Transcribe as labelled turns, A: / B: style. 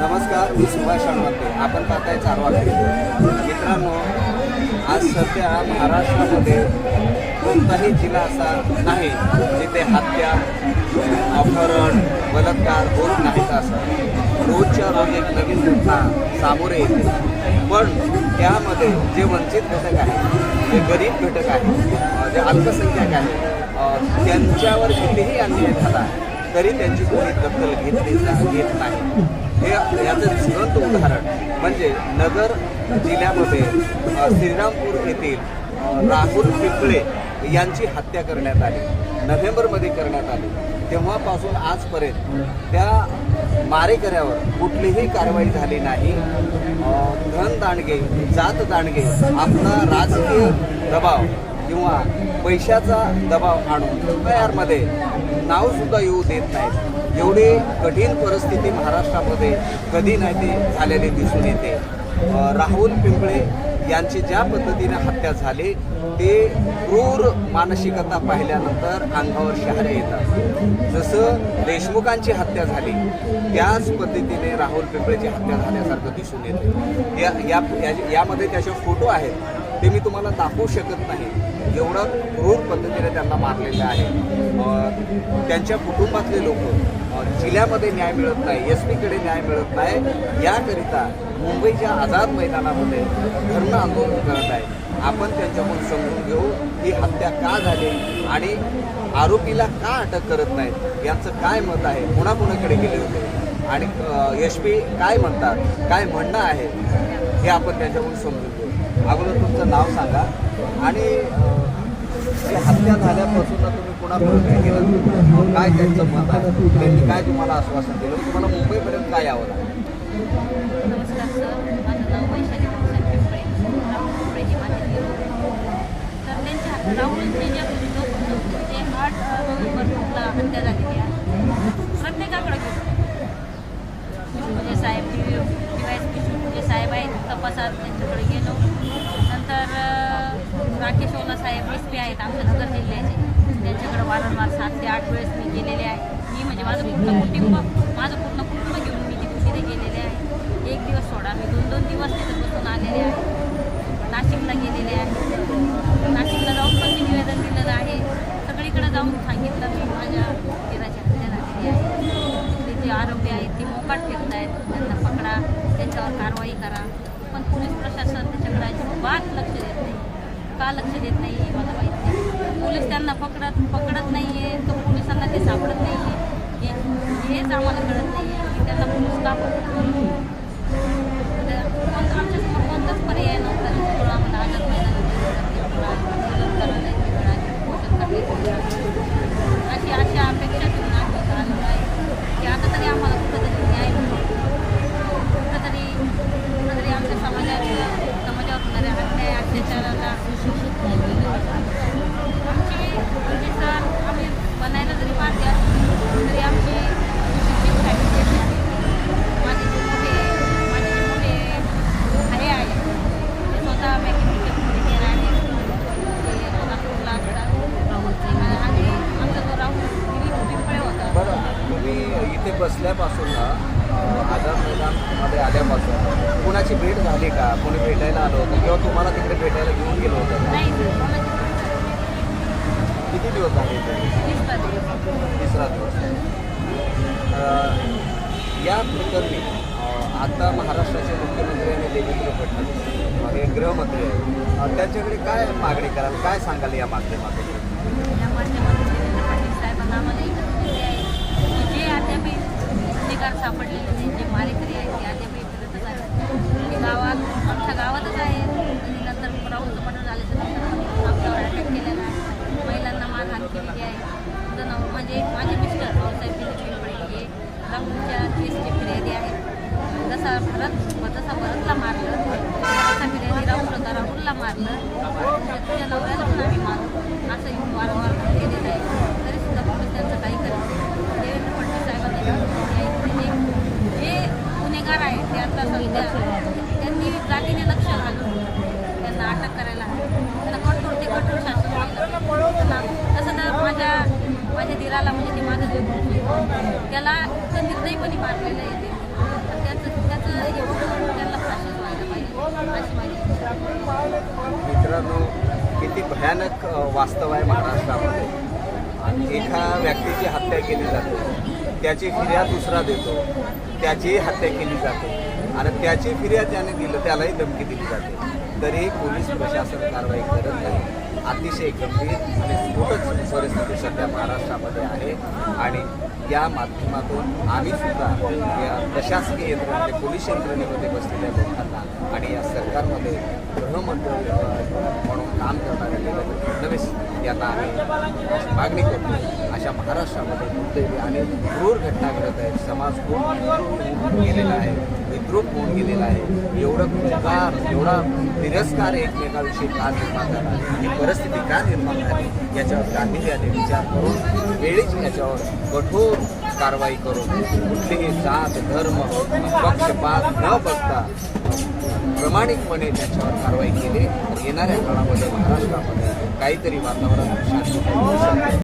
A: नमस्कार मी सुभाष हनुमंते. आपण पाहताय चारवा मित्रांनो आज सध्या महाराष्ट्रामध्ये कोणताही जिल्हा असा नाही जिथे हत्या अपहरण बलात्कार होत नाहीत असं. रोजच्या रोज एक नवीन घटना सामोरे येते. पण त्यामध्ये जे वंचित घटक आहेत जे गरीब घटक आहेत जे अल्पसंख्याक आहे त्यांच्यावर कितीही अन्याय झाला तरी त्यांची कोणी दखल घेतली जा घेत नाही. हे याचं जिवंत उदाहरण म्हणजे नगर जिल्ह्यामध्ये श्रीरामपूर येथील राहुल पिंपळे यांची हत्या करण्यात आली. नोव्हेंबरमध्ये करण्यात आली. तेव्हापासून आजपर्यंत त्या मारेकऱ्यावर कुठलीही कारवाई झाली नाही. धन दांडगे जात दांडगे आपला राजकीय दबाव किंवा पैशाचा दबाव आणून तयारमध्ये नावसुद्धा येऊ देत नाहीत. एवढी कठीण परिस्थिती महाराष्ट्रामध्ये कधी नाही ते झालेली दिसून येते. राहुल पिंपळे यांची ज्या पद्धतीने हत्या झाली ते क्रूर मानसिकता पाहिल्यानंतर अंगावर शहारे येतात. जसं देशमुखांची हत्या झाली त्याच पद्धतीने राहुल पिंपळेची हत्या झाल्यासारखं दिसून येते. या- या- यामध्ये त्याचे फोटो आहेत. ते मी तुम्हाला दाखवू शकत नाही. एवढं क्रूर पद्धतीने त्यांना मारलेलं आहे. त्यांच्या कुटुंबातले लोक जिल्ह्यामध्ये न्याय मिळत नाही एस पीकडे न्याय मिळत नाही. याकरिता मुंबईच्या आझाद मैदानामध्ये धरणं आंदोलन करत आहे. आपण त्यांच्याकडून समजून घेऊ ही हत्या का झाली आणि आरोपीला का अटक करत नाहीत यांचं काय मत आहे कुणाकुणाकडे गेले होते आणि एस पी काय म्हणतात काय म्हणणं आहे हे आपण त्यांच्याकडून समजून घेऊ. अगोदर तुमचं नाव सांगा आणि हत्या झाल्यापासून तुम्ही कोणापर्यंत गेलं काय त्यांचं मत आहे त्यांनी काय तुम्हाला आश्वासन दिलं तुम्हाला मुंबईपर्यंत काय यावं लागलं
B: नमस्कार सर माझं नाव वैशाली भूषण पिंपळे राहुल पिंपळेची माझी दीर तर त्यांच्या हात राहुलचे जे लोक जे आठ नोव्हेंबरला हत्या झालेली आहे प्रत्येकाकडे गेलो म्हणजे साहेब डी वाय एस पी म्हणजे साहेब आहेत त्यांच्याकडे गेलो. नंतर राकेश ओला साहेब एस पी आहेत आमच्या नगर जिल्ह्याचे. त्यांच्याकडे वारंवार सात ते आठ वेळेस मी गेलेले आहे. मी म्हणजे माझं पूर्ण कुटुंब माझं पूर्ण कुटुंब घेऊन मी तिथे तिथे गेलेले आहे. एक दिवस सोडा मी दोन दोन दिवस तिथे बसून आलेले आहे. नाशिकला गेलेले आहे. नाशिकला जाऊन पण मी निवेदन दिलेलं आहे. सगळीकडे जाऊन सांगितलं मी माझ्या दिराची हत्या झालेली आहे ते जे आरोपी आहेत ते मोकाट फिरत आहेत त्यांना पकडा त्यांच्यावर कारवाई करा पण पोलीस प्रशासन त्याच्याकडे अजिबात लक्ष देत नाही का लक्ष देत नाही आहे मला माहीत नाही. पोलीस त्यांना पकडत पकडत नाही आहे तर पोलिसांना ते सापडत नाही आहे हेच आम्हाला कळत नाही आहे की त्यांना पोलीस का पकडत नाही आमच्यासमोर कोणताच पर्याय नव्हता त्यामुळं आम्हाला आझाद मैदानामध्ये आंदोलन करायला वेळ आली उपोषण करण्याची वेळ आली. अशी अशी अपेक्षा ठेवून आम्ही इथं आलेलो आहे की आता तरी आम्हाला कुठंतरी न्याय मिळेल कुठंतरी कुठंतरी आमच्या समाजात समाजावर होणाऱ्या अन्याय अत्याचाराला आमची म्हणजे सर आम्ही बनायला जरी पाहते असली तरी आमची शिक्षित फॅमिली अशी आहे. माझे जे मोठे माझे जे मोठे भाई आहे ते स्वतः मेकॅनिकल इंजिनियर आहे ते सोलापूरला असतात आणि आमचा जो राहुल पिंपळे होता
A: बरं तुम्ही इथे बसल्यापासून आझाद मैदानमध्ये आल्यापासून कुणाची भेट झाली का? कोणी भेटायला आलं होतं किंवा तुम्हाला तिकडे भेटायला घेऊन गेलो होतं? किती दिवस झाले तिसरा दिवस. या प्रकरणी आता महाराष्ट्राचे मुख्यमंत्री आणि देवेंद्र फडणवीस हे गृहमंत्री आहेत. त्यांच्याकडे काय मागणी कराल? काय सांगाल या माध्यमातून
B: या माध्यमातून देवेंद्र फडणवीस साहेबांना आम्हाला एकच विनंती आहे की जे अद्यापही गुन्हेगार सापडलेले आहेत जे मारेकरी आहेत ते आजही फिरतच आहेत. ते गावात आमच्या गावातच आहेत आणि नंतर राहुलचं मर्डर झाल्याच्यानंतर आमच्यावर अटॅक केलेला आहे. महिलांना मारहाण केलेली आहे. जण म्हणजे माझे मिस्टर भाऊसाहेब पिंपळे हे राहुलच्या केसचे फिर्यादी आहेत जसा भरत जसा भरतला मारलं तसा फिर्यादी राहुल होता राहुलला मारलं म्हणजे तुझ्या नवऱ्याला पण आम्ही मारू निर्णय पण येते
A: मित्रांनो किती भयानक वास्तव आहे महाराष्ट्रामध्ये. एका व्यक्तीची हत्या केली जाते. त्याची फिर्याद दुसरा देतो. त्याचीही हत्या केली जाते. आणि त्याची फिर्याद ज्याने दिलं त्यालाही धमकी दिली जाते. तरीही पोलीस प्रशासन कारवाई करत नाही. अतिशय गंभीर आणि सध्या महाराष्ट्रामध्ये आहे. आणि या माध्यमातून आम्ही सुद्धा या प्रशासकीय यंत्रणेमध्ये पोलीस यंत्रणेमध्ये बसलेल्या लोकांना आणि या सरकारमध्ये गृहमंत्री म्हणून काम करणाऱ्या देवेंद्र फडणवीस यांना आम्ही मागणी करतो. अशा महाराष्ट्रामध्ये दुर्दैवी आणि क्रूर घटना घडत आहेत समाज खूप गेलेला आहे. विद्रूप होऊन गेलेला आहे? एवढं विकार एवढा तिरस्कार एकमेकाविषयी का निर्माण झाला ही परिस्थिती का निर्माण झाली? याच्यावर गांधीजीने विचार करून वेळीच याच्यावर कठोर कारवाई करून कुठलेही जात धर्म पक्षपात न बघता प्रामाणिकपणे त्याच्यावर कारवाई केली. येणाऱ्या काळामध्ये महाराष्ट्रामध्ये काहीतरी वातावरण शांत